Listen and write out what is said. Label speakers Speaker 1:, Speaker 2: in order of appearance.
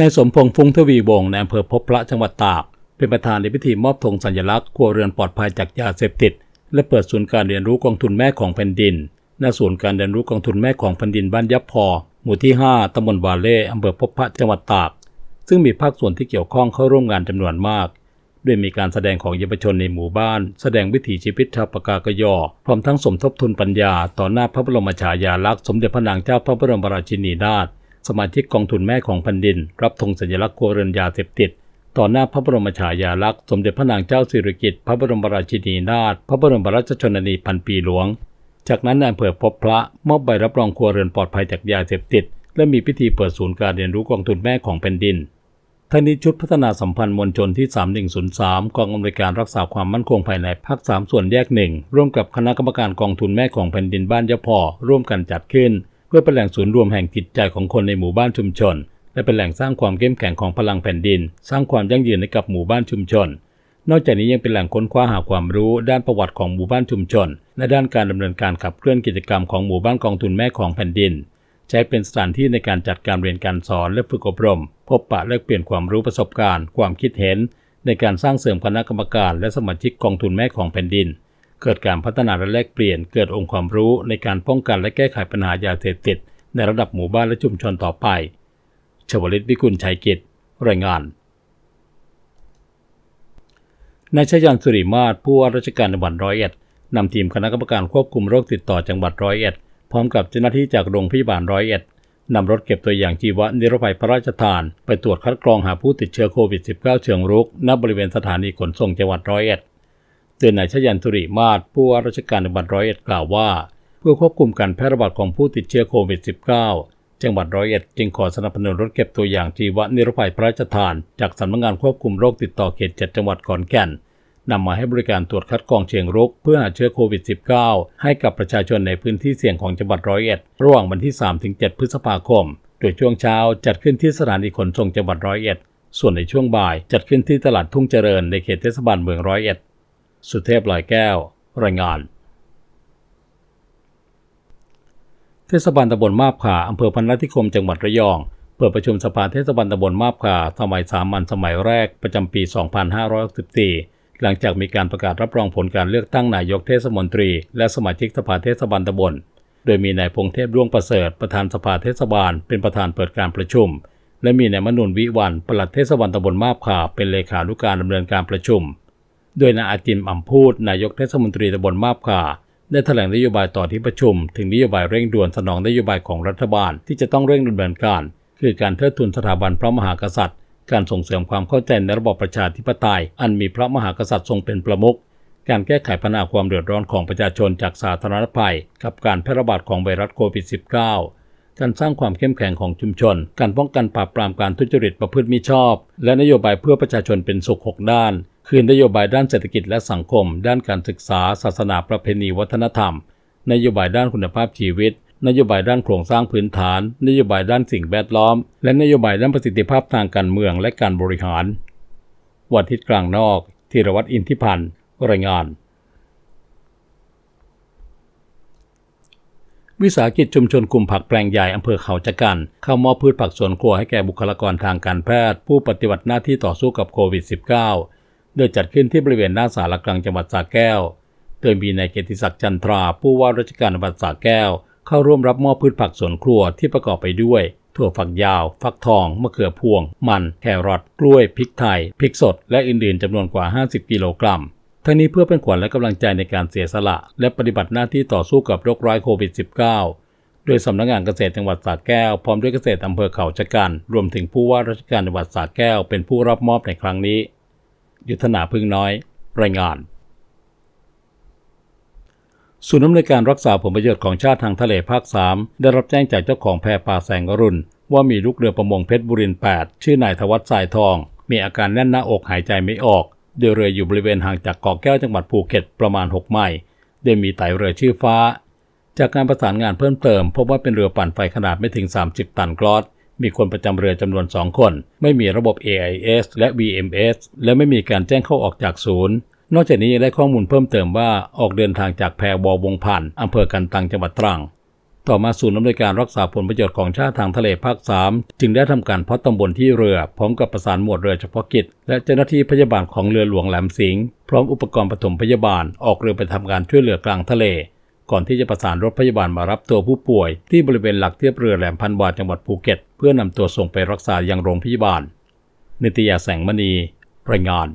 Speaker 1: นายสมพงษ์ฟุ้งทวีวงศ์ในอำเภอพบพระจังหวัดตาก เป็นประธานในพิธีมอบธงสัญลักษณ์ครัวเรือนปลอดภัยจากยาเสพติด และเปิดศูนย์การเรียนรู้กองทุนแม่ของแผ่นดินณศูนย์การเรียนรู้กองทุนแม่ของแผ่นดินบ้านยับพอ หมู่ที่ 5ตำบลวาเล่อำเภอพบพระจังหวัดตาก ซึ่งมีภาคส่วนที่เกี่ยวข้องเข้าร่วมงานจำนวนมากด้วยมีการแสดงของเยาวชนในหมู่บ้าน แสดงวิถีชีวิตชาวปากากยอ พร้อมทั้งสมทบทุนปัญญา ต่อหน้าพระบรมฉายาลักษณ์สมเด็จพระนางเจ้าพระบรมราชินีนาถ สมาชิกกองทุนแม่ของแผ่นดิน รับธงสัญลักษณ์ครัวเรือนยาเสพติด ต่อหน้าพระบรมฉายาลักษณ์สมเด็จพระนางเจ้าสิริกิติ์พระบรมราชินีนาถพระบรมราชชนนีพันปีหลวง จากนั้นนายอำเภอพบพระมอบใบรับรองครัวเรือนปลอดภัยจากยาเสพติด และมีพิธีเปิดศูนย์การเรียนรู้กองทุนแม่ของแผ่นดินทั้งนี้ชุดพัฒนาสัมพันธ์มวลชนที่ 3103 กองอำนวยการรักษาความมั่นคงภายในภาค 3 ส่วนแยกหนึ่งร่วมกับคณะกรรมการกองทุนแม่ของแผ่นดินบ้านยะพอร่วมกันจัดขึ้น พื่อเป็นแหล่งศูนย์รวมแห่งจิตใจของคนในหมู่บ้านชุมชน และเป็นแหล่งสร้างความเข้มแข็งของพลังแผ่นดิน สร้างความยั่งยืนให้กับหมู่บ้านชุมชน นอกจากนี้ยังเป็นแหล่งค้นคว้าหาความรู้ด้านประวัติของหมู่บ้านชุมชน และด้านการดำเนินการขับเคลื่อนกิจกรรมของหมู่บ้านกองทุนแม่ของแผ่นดิน ใช้เป็นสถานที่ในการจัดการเรียนการสอนและฝึกอบรม พบปะแลกเปลี่ยนความรู้ประสบการณ์ ความคิดเห็น ในการสร้างเสริมคณะกรรมการ และสมาชิกกองทุนแม่ของแผ่นดิน เกิดการพัฒนาและแลกเปลี่ยน เกิดองค์ความรู้ในการป้องกันและแก้ไขปัญหายาเสพติด ในระดับหมู่บ้านและชุมชนต่อไป ชวลิตวิกุลชัยกิจ รายงาน นายชยันสุริมาศผู้ว่าราชการจังหวัดร้อยเอ็ดนำทีมคณะกรรมการควบคุมโรคติดต่อจังหวัดร้อยเอ็ด พร้อมกับเจ้าหน้าที่จากโรงพยาบาลร้อยเอ็ดนำรถเก็บตัวอย่างชีวะนิรภัยพระราชทาน ไปตรวจคัดกรองหาผู้ติดเชื้อโควิด -19 เชิงรุก ณ บริเวณสถานีขนส่งจังหวัดร้อยเอ็ด โดยนายชยันสุริมาศผู้ว่าราชการจังหวัดร้อยเอ็ดกล่าวว่า เพื่อควบคุมการแพร่ระบาดของผู้ติดเชื้อโควิด -19 จังหวัดร้อยเอ็ดจึงขอสนับสนุนรถเก็บตัวอย่างชีวะนิรภัยพระราชทาน จากสำนักงานควบคุมโรคติดต่อเขตเจ็ดจังหวัดขอนแก่นนำมาให้บริการตรวจคัดกรองเชิงรุกเพื่อหาเชื้อโควิด -19 ให้กับประชาชนในพื้นที่เสี่ยงของจังหวัดร้อยเอ็ดระหว่างวันที่ 3-7 พฤษภาคม โดยช่วงเช้าจัดขึ้นที่สถานีขนส่งจังหวัดร้อยเอ็ด ส่วนในช่วงบ่ายจัดขึ้นที่ตลาดทุ่งเจริญในเขตเทศบาลเมืองร้อยเอ็ด สุเทพลอยแก้ว รายงานเทศบาลตำบลมาบขาอำเภอพันนาธิคมจังหวัดระยอง เปิดประชุมสภาเทศบาลตำบลมาบขาสมัยสามัญสมัยแรกประจำปี 2564 หลังจากมีการประกาศรับรองผลการเลือกตั้งนายกเทศมนตรี และสมาชิกสภาเทศบาลตำบล โดยมีนายพงเทพร่วงประเสริฐประธานสภาเทศบาล เป็นประธานเปิดการประชุม และมีนายมนุนวิวันปลัดเทศบาลตำบลมาบขาเป็นเลขานุการดำเนินการประชุม โดยนายอาจิมอ่ำพูดนายกเทศมนตรีตำบลมาบขาได้แถลงนโยบายต่อที่ประชุม ถึงนโยบายเร่งด่วนสนองนโยบายของรัฐบาลที่จะต้องเร่งดำเนินการ คือการเทิดทูนสถาบันพระมหากษัตริย์ การส่งเสริมความเข้าใจในระบอบประชาธิปไตย อันมีพระมหากษัตริย์ทรงเป็นประมุขการแก้ไขปัญหาความเดือดร้อนของประชาชนจากสาธารณภัย กับการแพร่ระบาดของไวรัสโควิด -19 การสร้างความเข้มแข็งของชุมชน การป้องกันปราบปรามการทุจริตประพฤติมิชอบ และนโยบายเพื่อประชาชนเป็นสุข 6 ด้าน คือนโยบายด้านเศรษฐกิจและสังคม ด้านการศึกษา ศาสนาประเพณีวัฒนธรรม นโยบายด้านคุณภาพชีวิต นโยบายด้านโครงสร้างพื้นฐาน นโยบายด้านสิ่งแวดล้อม และนโยบายด้านประสิทธิภาพทางการเมืองและการบริหาร วันทิศกลางนอกธีรวัตรอินทิพันธ์รายงาน วิสาหกิจชุมชนกลุ่มผักแปลงใหญ่อำเภอเขาจักัน เข้ามอบพืชผักสวนครัวให้แก่บุคลากรทางการแพทย์ ผู้ปฏิบัติหน้าที่ต่อสู้กับโควิด -19 โดยจัดขึ้นที่บริเวณหน้าสารกลางจังหวัดสระแก้ว โดยมีนายเกียรติศักดิ์จันทราผู้ว่าราชการจังหวัดสระแก้ว เข้าร่วมรับมอบพืชผักสวนครัวที่ประกอบไปด้วย ถั่วฝักยาว ฟักทอง มะเขือพวง มัน แครอท กล้วย พริกไทย พริกสด และอื่นๆจำนวนกว่า 50 กิโลกรัม ทั้งนี้เพื่อเป็นขวัญและกำลังใจในการเสียสละ และปฏิบัติหน้าที่ต่อสู้กับโรคร้ายโควิด -19 โดยสำนักงานเกษตรจังหวัดสระแก้ว พร้อมด้วยเกษตรอำเภอเขาชะกัน รวมถึงผู้ว่าราชการจังหวัดสระแก้ว เป็นผู้รับมอบในครั้งนี้ ยุทธนาพึ่งน้อย รายงาน ศูนย์อำนวยการรักษาผลประโยชน์ของชาติทางทะเลภาค 3 ได้รับแจ้งจากเจ้าของแพป่าแสงอรุณ ว่ามีลูกเรือประมงเพชรบุริน8ชื่อนายธวัชสายทอง มีอาการแน่นหน้าอกหายใจไม่ออกโดยเรืออยู่บริเวณห่างจากเกาะแก้วจังหวัดภูเก็ตประมาณ 6 ไมล์โดยมีไตเรือชื่อฟ้า จากการประสานงานเพิ่มเติมพบว่าเป็นเรือปั่นไฟขนาดไม่ถึง 30 ตันกรอส มีคนประจำเรือจำนวน 2 คน ไม่มีระบบ AIS และ VMS และไม่มีการแจ้งเข้าออกจากศูนย์ นอกจากนี้ยังได้ข้อมูลเพิ่มเติมว่าออกเดินทางจากแพวอวงพันธ์อำเภอกันตังจังหวัดตรัง ต่อมาศูนย์อำนวยการรักษาผลประโยชน์ของชาติทางทะเลภาค 3 จึงได้ทำการพัดตำบลที่เรือ พร้อมกับประสานหมวดเรือเฉพาะกิจ และเจ้าหน้าที่พยาบาลของเรือหลวงแหลมสิงห์พร้อมอุปกรณ์ปฐมพยาบาลออกเรือไปทำการช่วยเหลือกลางทะเล ก่อนที่จะประสานรถพยาบาลมารับตัวผู้ป่วย ที่บริเวณหลักเทียบเรือแหลมพันวาจังหวัดภูเก็ต เพื่อนำตัวส่งไปรักษายังโรงพยาบาล นิตยาแสงมณี รายงาน